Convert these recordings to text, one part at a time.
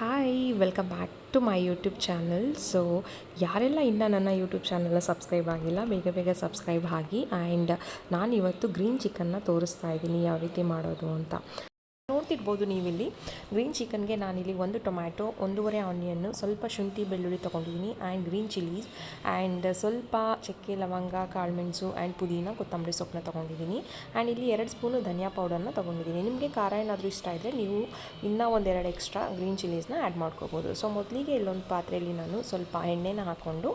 Hi welcome back to my YouTube channel so ಯಾರೆಲ್ಲ ಇನ್ನೂ ನನ್ನ ಯೂಟ್ಯೂಬ್ ಚಾನಲ್ನ ಸಬ್ಸ್ಕ್ರೈಬ್ ಆಗಿಲ್ಲ, ಬೇಗ ಬೇಗ ಸಬ್ಸ್ಕ್ರೈಬ್ ಆಗಿ. ಆ್ಯಂಡ್ ನಾನು ಇವತ್ತು ಗ್ರೀನ್ ಚಿಕನ್ನ ತೋರಿಸ್ತಾ ಇದ್ದೀನಿ, ಯಾವ ರೀತಿ ಮಾಡೋದು ಅಂತ. ನೋಡ್ತಿರ್ಬೋದು ನೀವಿಲ್ಲಿ. ಗ್ರೀನ್ ಚಿಕನ್ಗೆ ನಾನಿಲ್ಲಿ ಒಂದು ಟೊಮ್ಯಾಟೊ ಒಂದೂವರೆ ಆನಿಯನ್ನು ಸ್ವಲ್ಪ ಶುಂಠಿ, ಬೆಳ್ಳುಳ್ಳಿ ತೊಗೊಂಡಿದ್ದೀನಿ ಆ್ಯಂಡ್ ಗ್ರೀನ್ ಚಿಲ್ಲೀಸ್ ಆ್ಯಂಡ್ ಸ್ವಲ್ಪ ಚಕ್ಕೆ, ಲವಂಗ ಕಾಳುಮೆಣಸು ಆ್ಯಂಡ್ ಪುದೀನ, ಕೊತ್ತಂಬರಿ ಸೊಪ್ಪನ್ನ ತೊಗೊಂಡಿದ್ದೀನಿ. ಆ್ಯಂಡ್ ಇಲ್ಲಿ ಎರಡು ಸ್ಪೂನು ಧನಿಯಾ ಪೌಡರ್ನ ತೊಗೊಂಡಿದ್ದೀನಿ. ನಿಮಗೆ ಖಾರ ಏನಾದರೂ ಇಷ್ಟ ಇದ್ದರೆ ನೀವು ಇನ್ನೂ ಒಂದೆರಡು ಎಕ್ಸ್ಟ್ರಾ ಗ್ರೀನ್ ಚಿಲ್ಲೀಸ್ನ ಆ್ಯಡ್ ಮಾಡ್ಕೋಬೋದು. ಸೊ ಮೊದಲಿಗೆ ಇಲ್ಲೊಂದು ಪಾತ್ರೆಯಲ್ಲಿ ನಾನು ಸ್ವಲ್ಪ ಎಣ್ಣೆನ ಹಾಕ್ಕೊಂಡು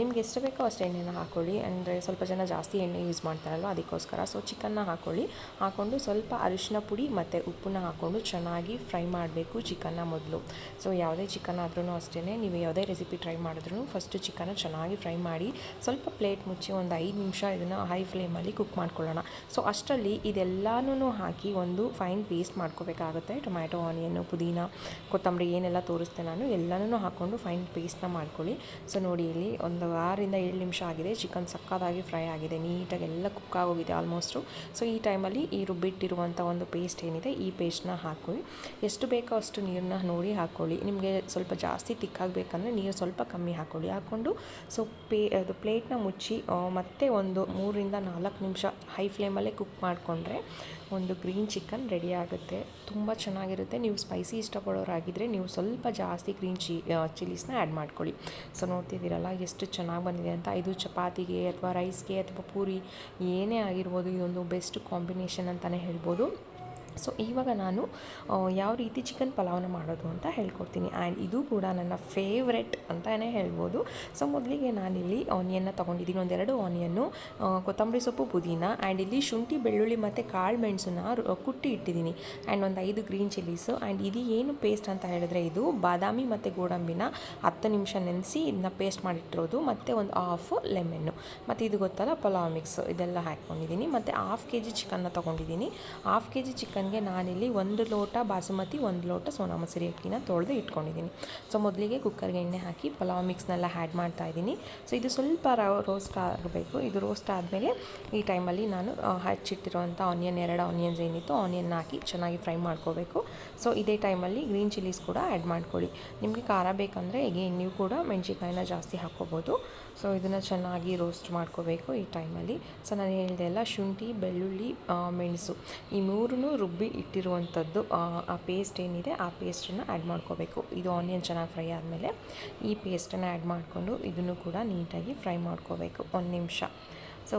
ನಿಮ್ಗೆ ಎಷ್ಟು ಬೇಕೋ ಅಷ್ಟು ಎಣ್ಣೆನ ಹಾಕ್ಕೊಳ್ಳಿ ಅಂದರೆ ಸ್ವಲ್ಪ ಜನ ಜಾಸ್ತಿ ಎಣ್ಣೆ ಯೂಸ್ ಮಾಡ್ತಾರಲ್ವ, ಅದಕ್ಕೋಸ್ಕರ. ಸೊ ಚಿಕನ್ನ ಹಾಕ್ಕೊಳ್ಳಿ ಹಾಕ್ಕೊಂಡು ಸ್ವಲ್ಪ ಅರಿಶಿನ ಪುಡಿ ಮತ್ತು ಉಪ್ಪನ್ನ ಹಾಕ್ಕೊಂಡು ಚೆನ್ನಾಗಿ ಫ್ರೈ ಮಾಡಬೇಕು ಚಿಕನ್ನ ಮೊದಲು. ಸೊ ಯಾವುದೇ ಚಿಕನ್ ಆದ್ರೂ ಅಷ್ಟೇ ನೀವು ಯಾವುದೇ ರೆಸಿಪಿ ಟ್ರೈ ಮಾಡಿದ್ರು ಫಸ್ಟು ಚಿಕನ್ನ ಚೆನ್ನಾಗಿ ಫ್ರೈ ಮಾಡಿ, ಸ್ವಲ್ಪ ಪ್ಲೇಟ್ ಮುಚ್ಚಿ ಒಂದು ಐದು ನಿಮಿಷ ಇದನ್ನು ಹೈ ಫ್ಲೇಮಲ್ಲಿ ಕುಕ್ ಮಾಡ್ಕೊಳ್ಳೋಣ. ಸೊ ಅಷ್ಟರಲ್ಲಿ ಇದೆಲ್ಲನೂ ಹಾಕಿ ಒಂದು ಫೈನ್ ಪೇಸ್ಟ್ ಮಾಡ್ಕೋಬೇಕಾಗುತ್ತೆ. ಟೊಮ್ಯಾಟೊ, ಆನಿಯನ್ನು, ಪುದೀನ, ಕೊತ್ತಂಬರಿ ಏನೆಲ್ಲ ತೋರಿಸ್ತೇನೆ ನಾನು ಎಲ್ಲನೂ ಹಾಕ್ಕೊಂಡು ಫೈನ್ ಪೇಸ್ಟ್ನ ಮಾಡ್ಕೊಳ್ಳಿ. ಸೊ ನೋಡಿ ಇಲ್ಲಿ ಒಂದು ಆರರಿಂದ ಏಳು ನಿಮಿಷ ಆಗಿದೆ. ಚಿಕನ್ ಸಕ್ಕದಾಗಿ ಫ್ರೈ ಆಗಿದೆ. ನೀಟಾಗಿ ಎಲ್ಲ ಕುಕ್ ಆಗೋಗಿದೆ ಆಲ್ಮೋಸ್ಟು ಸೊ ಈ ಟೈಮಲ್ಲಿ ಈ ರುಬ್ಬಿಟ್ಟಿರುವಂಥ ಒಂದು ಪೇಸ್ಟ್ ಏನಿದೆ, ಈ ಪೇಸ್ಟ್ನ ಹಾಕೊಳ್ಳಿ ಎಷ್ಟು ಬೇಕೋ ಅಷ್ಟು ನೀರನ್ನ ನೋಡಿ ಹಾಕ್ಕೊಳ್ಳಿ. ನಿಮಗೆ ಸ್ವಲ್ಪ ಜಾಸ್ತಿ ತಿಕ್ಕಾಗಬೇಕಂದ್ರೆ ನೀರು ಸ್ವಲ್ಪ ಕಮ್ಮಿ ಹಾಕ್ಕೊಳ್ಳಿ. ಹಾಕ್ಕೊಂಡು ಸೊ ಪೇ, ಅದು ಪ್ಲೇಟ್ನ ಮುಚ್ಚಿ ಮತ್ತೆ ಒಂದು ಮೂರರಿಂದ ನಾಲ್ಕು ನಿಮಿಷ ಹೈ ಫ್ಲೇಮಲ್ಲೇ ಕುಕ್ ಮಾಡಿಕೊಂಡ್ರೆ ಒಂದು ಗ್ರೀನ್ ಚಿಕನ್ ರೆಡಿ ಆಗುತ್ತೆ. ತುಂಬ ಚೆನ್ನಾಗಿರುತ್ತೆ. ನೀವು ಸ್ಪೈಸಿ ಇಷ್ಟಪಡೋರಾಗಿದ್ದರೆ ನೀವು ಸ್ವಲ್ಪ ಜಾಸ್ತಿ ಗ್ರೀನ್ ಚಿ ಚಿಲ್ಲೀಸ್ನ ಆ್ಯಡ್ ಮಾಡ್ಕೊಳ್ಳಿ. ಸೊ, ನೋಡ್ತಿದ್ದೀರಲ್ಲ ಎಷ್ಟು ಚೆನ್ನಾಗಿ ಬಂದಿದೆ ಅಂತ. ಇದು ಚಪಾತಿಗೆ ಅಥವಾ ರೈಸ್ಗೆ ಅಥವಾ ಪೂರಿ ಏನೇ ಆಗಿರ್ಬೋದು, ಇದೊಂದು ಬೆಸ್ಟ್ ಕಾಂಬಿನೇಷನ್ ಅಂತಲೇ ಹೇಳ್ಬೋದು. ಸೊ ಇವಾಗ ನಾನು ಯಾವ ರೀತಿ ಚಿಕನ್ ಪಲಾವ್ನ ಮಾಡೋದು ಅಂತ ಹೇಳ್ಕೊಡ್ತೀನಿ. ಆ್ಯಂಡ್ ಇದು ಕೂಡ ನನ್ನ ಫೇವ್ರೆಟ್ ಅಂತಲೇ ಹೇಳ್ಬೋದು. ಸೊ ಮೊದಲಿಗೆ ನಾನಿಲ್ಲಿ ಆನಿಯನ್ನ ತೊಗೊಂಡಿದ್ದೀನಿ. ಒಂದೆರಡು ಆನಿಯನ್ನು ಕೊತ್ತಂಬರಿ ಸೊಪ್ಪು, ಪುದೀನ ಆ್ಯಂಡ್ ಇಲ್ಲಿ ಶುಂಠಿ, ಬೆಳ್ಳುಳ್ಳಿ ಮತ್ತು ಕಾಳು ಮೆಣಸನ್ನ ಕುಟ್ಟಿ ಇಟ್ಟಿದ್ದೀನಿ. ಆ್ಯಂಡ್ ಒಂದು ಐದು ಗ್ರೀನ್ ಚಿಲ್ಲೀಸು ಆ್ಯಂಡ್ ಇದು ಏನು ಪೇಸ್ಟ್ ಅಂತ ಹೇಳಿದ್ರೆ ಇದು ಬಾದಾಮಿ ಮತ್ತು ಗೋಡಂಬಿನ ಹತ್ತು ನಿಮಿಷ ನೆನೆಸಿ ಇದನ್ನ ಪೇಸ್ಟ್ ಮಾಡಿಟ್ಟಿರೋದು, ಮತ್ತು ಒಂದು ಹಾಫು ಲೆಮೆನ್ನು ಮತ್ತು ಇದು ಗೊತ್ತಲ್ಲ, ಪಲಾವ್ ಮಿಕ್ಸ್ ಇದೆಲ್ಲ ಹಾಕ್ಕೊಂಡಿದ್ದೀನಿ. ಮತ್ತು ಹಾಫ್ ಕೆ ಜಿ ಚಿಕನ್ನ ತೊಗೊಂಡಿದ್ದೀನಿ. ಹಾಫ್ ಕೆ ಜಿ ಚಿಕನ್ಗೆ ನಾನಿಲ್ಲಿ ಒಂದು ಲೋಟ ಬಾಸುಮತಿ, ಒಂದು ಲೋಟ ಸೋನಾ ಮಸೂರಿ ಅಕ್ಕಿನ ತೊಳೆದು ಇಟ್ಕೊಂಡಿದ್ದೀನಿ. ಸೊ ಮೊದಲಿಗೆ ಕುಕ್ಕರ್ಗೆ ಎಣ್ಣೆ ಹಾಕಿ ಪಲಾವ್ ಮಿಕ್ಸ್ನೆಲ್ಲ ಆ್ಯಡ್ ಮಾಡ್ತಾ ಇದ್ದೀನಿ. ಸೊ ಇದು ಸ್ವಲ್ಪ ರೋಸ್ಟ್ ಆಗಬೇಕು. ಇದು ರೋಸ್ಟ್ ಆದಮೇಲೆ ಈ ಟೈಮಲ್ಲಿ ನಾನು ಹಚ್ಚಿಟ್ಟಿರುವಂಥ ಆನಿಯನ್ ಎರಡು ಆನಿಯನ್ಸ್ ಏನಿತ್ತು ಆನಿಯನ್ ಹಾಕಿ ಚೆನ್ನಾಗಿ ಫ್ರೈ ಮಾಡ್ಕೋಬೇಕು. ಸೊ ಇದೇ ಟೈಮಲ್ಲಿ ಗ್ರೀನ್ ಚಿಲ್ಲೀಸ್ ಕೂಡ ಆ್ಯಡ್ ಮಾಡ್ಕೊಳ್ಳಿ. ನಿಮಗೆ ಖಾರ ಬೇಕಂದರೆ ಎಗೇನ್ ನೀವು ಕೂಡ ಮೆಣಸಿಕಾಯಿನ ಜಾಸ್ತಿ ಹಾಕ್ಕೋಬೋದು. ಸೊ ಇದನ್ನು ಚೆನ್ನಾಗಿ ರೋಸ್ಟ್ ಮಾಡ್ಕೋಬೇಕು ಈ ಟೈಮಲ್ಲಿ ಸೊ ನಾನು ಹೇಳಿದೆ ಎಲ್ಲ ಶುಂಠಿ, ಬೆಳ್ಳುಳ್ಳಿ ಮೆಣಸು ಈ ಮೂರನ್ನೂ ರುಬ್ಬಿ ಇಟ್ಟಿರುವಂಥದ್ದು ಆ, ಆ ಪೇಸ್ಟ್ ಏನಿದೆ ಆ ಪೇಸ್ಟನ್ನು ಆ್ಯಡ್ ಮಾಡ್ಕೋಬೇಕು. ಇದು ಆನಿಯನ್ ಚೆನ್ನಾಗಿ ಫ್ರೈ ಆದಮೇಲೆ ಈ ಪೇಸ್ಟನ್ನು ಆ್ಯಡ್ ಮಾಡಿಕೊಂಡು ಇದನ್ನು ಕೂಡ ನೀಟಾಗಿ ಫ್ರೈ ಮಾಡ್ಕೋಬೇಕು. ಒಂದು ನಿಮಿಷ. ಸೊ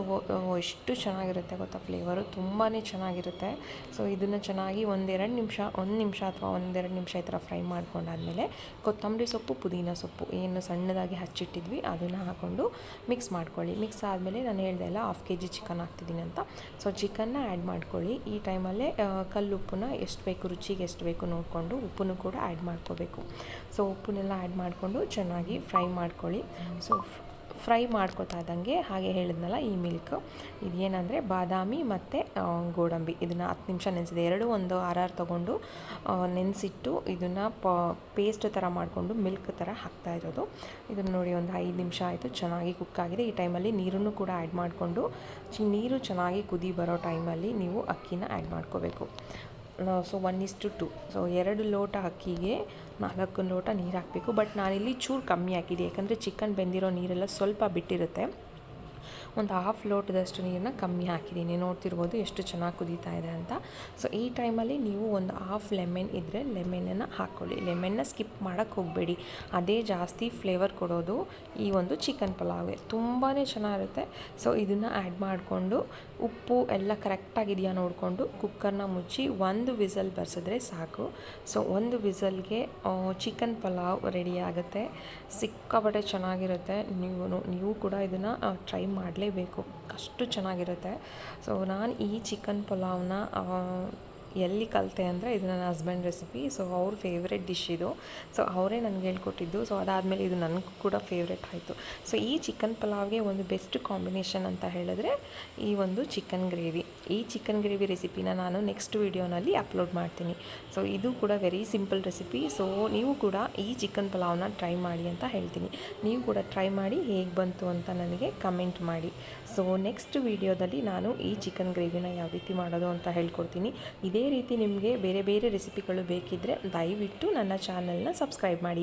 ಎಷ್ಟು ಚೆನ್ನಾಗಿರುತ್ತೆ ಗೊತ್ತಾ ಫ್ಲೇವರು? ತುಂಬಾ ಚೆನ್ನಾಗಿರುತ್ತೆ. ಸೊ ಇದನ್ನು ಚೆನ್ನಾಗಿ ಒಂದೆರಡು ನಿಮಿಷ, ಒಂದು ನಿಮಿಷ ಅಥವಾ ಒಂದೆರಡು ನಿಮಿಷ ಈ ಥರ ಫ್ರೈ ಮಾಡ್ಕೊಂಡಾದಮೇಲೆ ಕೊತ್ತಂಬರಿ ಸೊಪ್ಪು, ಪುದೀನ ಸೊಪ್ಪು ಏನು ಸಣ್ಣದಾಗಿ ಹಚ್ಚಿಟ್ಟಿದ್ವಿ, ಅದನ್ನು ಹಾಕ್ಕೊಂಡು ಮಿಕ್ಸ್ ಮಾಡ್ಕೊಳ್ಳಿ. ಮಿಕ್ಸ್ ಆದಮೇಲೆ ನಾನು ಹೇಳ್ದೆ ಅಲ್ಲ ಹಾಫ್ ಕೆ ಜಿ ಚಿಕನ್ ಹಾಕ್ತಿದ್ದೀನಿ ಅಂತ. ಸೊ ಚಿಕನ್ನ ಆ್ಯಡ್ ಮಾಡ್ಕೊಳ್ಳಿ. ಈ ಟೈಮಲ್ಲೇ ಕಲ್ಲು ಕಲ್ಲುಪ್ಪನ್ನ ಎಷ್ಟು ಬೇಕು, ರುಚಿಗೆ ಎಷ್ಟು ಬೇಕು ನೋಡಿಕೊಂಡು ಉಪ್ಪನ್ನು ಕೂಡ ಆ್ಯಡ್ ಮಾಡ್ಕೋಬೇಕು. ಸೊ ಉಪ್ಪನ್ನೆಲ್ಲ ಆ್ಯಡ್ ಮಾಡಿಕೊಂಡು ಚೆನ್ನಾಗಿ ಫ್ರೈ ಮಾಡ್ಕೊಳ್ಳಿ. ಸೊ ಫ್ರೈ ಮಾಡ್ಕೋತಾ ಇದ್ದಂಗೆ ಹಾಗೆ ಹೇಳಿದ್ನಲ್ಲ ಈ ಮಿಲ್ಕ್. ಇದೇನಂದರೆ ಬಾದಾಮಿ ಮತ್ತು ಗೋಡಂಬಿ. ಇದನ್ನು ಹತ್ತು ನಿಮಿಷ ನೆನೆಸಿದೆ. ಎರಡು ಒಂದು ಆರಾರು ತೊಗೊಂಡು ನೆನೆಸಿಟ್ಟು ಇದನ್ನು ಪ, ಪೇಸ್ಟ್ ಥರ ಮಾಡಿಕೊಂಡು ಮಿಲ್ಕ್ ಥರ ಹಾಕ್ತಾ ಇರೋದು. ಇದನ್ನು ನೋಡಿ ಒಂದು ಐದು ನಿಮಿಷ ಆಯಿತು. ಚೆನ್ನಾಗಿ ಕುಕ್ ಆಗಿದೆ. ಈ ಟೈಮಲ್ಲಿ ನೀರನ್ನು ಕೂಡ ಆ್ಯಡ್ ಮಾಡಿಕೊಂಡು ನೀರು ಚೆನ್ನಾಗಿ ಕುದಿ ಬರೋ ಟೈಮಲ್ಲಿ ನೀವು ಅಕ್ಕಿನ ಆ್ಯಡ್ ಮಾಡ್ಕೋಬೇಕು. So one two two so ಎರಡು ಲೋಟ ಅಕ್ಕಿಗೆ ನಾಲ್ಕು ಲೋಟ ನೀರು ಹಾಕಬೇಕು. ಬಟ್ ನಾನಿಲ್ಲಿ ಚೂರು ಕಮ್ಮಿ ಹಾಕಿದೆ. ಯಾಕಂದರೆ ಚಿಕನ್ ಬೆಂದಿರೋ ನೀರೆಲ್ಲ ಸ್ವಲ್ಪ ಬಿಟ್ಟಿರುತ್ತೆ. ಒಂದು ಹಾಫ್ ಲೋಟದಷ್ಟು ನೀರನ್ನ ಕಮ್ಮಿ ಹಾಕಿದ್ದೀನಿ ನೋಡ್ತಿರ್ಬೋದು ಎಷ್ಟು ಚೆನ್ನಾಗಿ ಕುದೀತಾ ಇದೆ ಅಂತ. ಸೊ ಈ ಟೈಮಲ್ಲಿ ನೀವು ಒಂದು ಹಾಫ್ ಲೆಮೆನ್ ಇದ್ದರೆ ಲೆಮೆನನ್ನು ಹಾಕ್ಕೊಳ್ಳಿ ಲೆಮೆನ್ನ ಸ್ಕಿಪ್ ಮಾಡೋಕ್ಕೆ ಹೋಗಬೇಡಿ. ಅದೇ ಜಾಸ್ತಿ ಫ್ಲೇವರ್ ಕೊಡೋದು ಈ ಒಂದು ಚಿಕನ್ ಪಲಾವ್ಗೆ. ತುಂಬಾ ಚೆನ್ನಾಗಿರುತ್ತೆ. ಸೊ ಇದನ್ನು ಆ್ಯಡ್ ಮಾಡಿಕೊಂಡು ಉಪ್ಪು ಎಲ್ಲ ಕರೆಕ್ಟಾಗಿದೆಯಾ ನೋಡಿಕೊಂಡು ಕುಕ್ಕರ್ನ ಮುಚ್ಚಿ ಒಂದು ವಿಸಲ್ ಬರ್ಸಿದ್ರೆ ಸಾಕು. ಸೊ ಒಂದು ವಿಸಲ್ಗೆ ಚಿಕನ್ ಪಲಾವ್ ರೆಡಿ ಆಗುತ್ತೆ. ಸಿಕ್ಕಾಪಟ್ಟೆ ಚೆನ್ನಾಗಿರುತ್ತೆ. ನೀವು ನೀವು ಕೂಡ ಇದನ್ನು ಟ್ರೈ ಮಾಡಲೇಬೇಕು. ಅಷ್ಟು ಚೆನ್ನಾಗಿರುತ್ತೆ. ಸೊ ನಾನು ಈ ಚಿಕನ್ ಪಲಾವ್ನ ಎಲ್ಲಿ ಕಲಿತೆ ಅಂದರೆ ಇದು ನನ್ನ ಹಸ್ಬೆಂಡ್ ರೆಸಿಪಿ ಸೊ ಅವ್ರ ಫೇವ್ರೆಟ್ ಡಿಶ್ ಇದು. ಸೊ ಅವರೇ ನನಗೆ ಹೇಳ್ಕೊಟ್ಟಿದ್ದು ಸೊ ಅದಾದಮೇಲೆ ಇದು ನನಗೂ ಕೂಡ ಫೇವ್ರೆಟ್ ಆಯಿತು. ಸೊ ಈ ಚಿಕನ್ ಪಲಾವ್ಗೆ ಒಂದು ಬೆಸ್ಟ್ ಕಾಂಬಿನೇಷನ್ ಅಂತ ಹೇಳಿದ್ರೆ ಈ ಒಂದು ಚಿಕನ್ ಗ್ರೇವಿ ಈ ಚಿಕನ್ ಗ್ರೇವಿ ರೆಸಿಪಿನ ನಾನು ನೆಕ್ಸ್ಟ್ ವೀಡಿಯೋನಲ್ಲಿ ಅಪ್ಲೋಡ್ ಮಾಡ್ತೀನಿ. ಸೊ ಇದು ಕೂಡ ವೆರಿ ಸಿಂಪಲ್ ರೆಸಿಪಿ ಸೊ ನೀವು ಕೂಡ ಈ ಚಿಕನ್ ಪಲಾವ್ನ ಟ್ರೈ ಮಾಡಿ ಅಂತ ಹೇಳ್ತೀನಿ. ನೀವು ಕೂಡ ಟ್ರೈ ಮಾಡಿ ಹೇಗೆ ಬಂತು ಅಂತ ನನಗೆ ಕಮೆಂಟ್ ಮಾಡಿ. ಸೊ ನೆಕ್ಸ್ಟ್ ವೀಡಿಯೋದಲ್ಲಿ ನಾನು ಈ ಚಿಕನ್ ಗ್ರೇವಿನ ಯಾವ ರೀತಿ ಮಾಡೋದು ಅಂತ ಹೇಳ್ಕೊಡ್ತೀನಿ. ಇದೇ ರೀತಿ ನಿಮಗೆ ಬೇರೆ ಬೇರೆ ರೆಸಿಪಿಗಳು ಬೇಕಿದ್ದರೆ ದಯವಿಟ್ಟು ನನ್ನ ಚಾನಲ್ನ ಸಬ್ಸ್ಕ್ರೈಬ್ ಮಾಡಿ.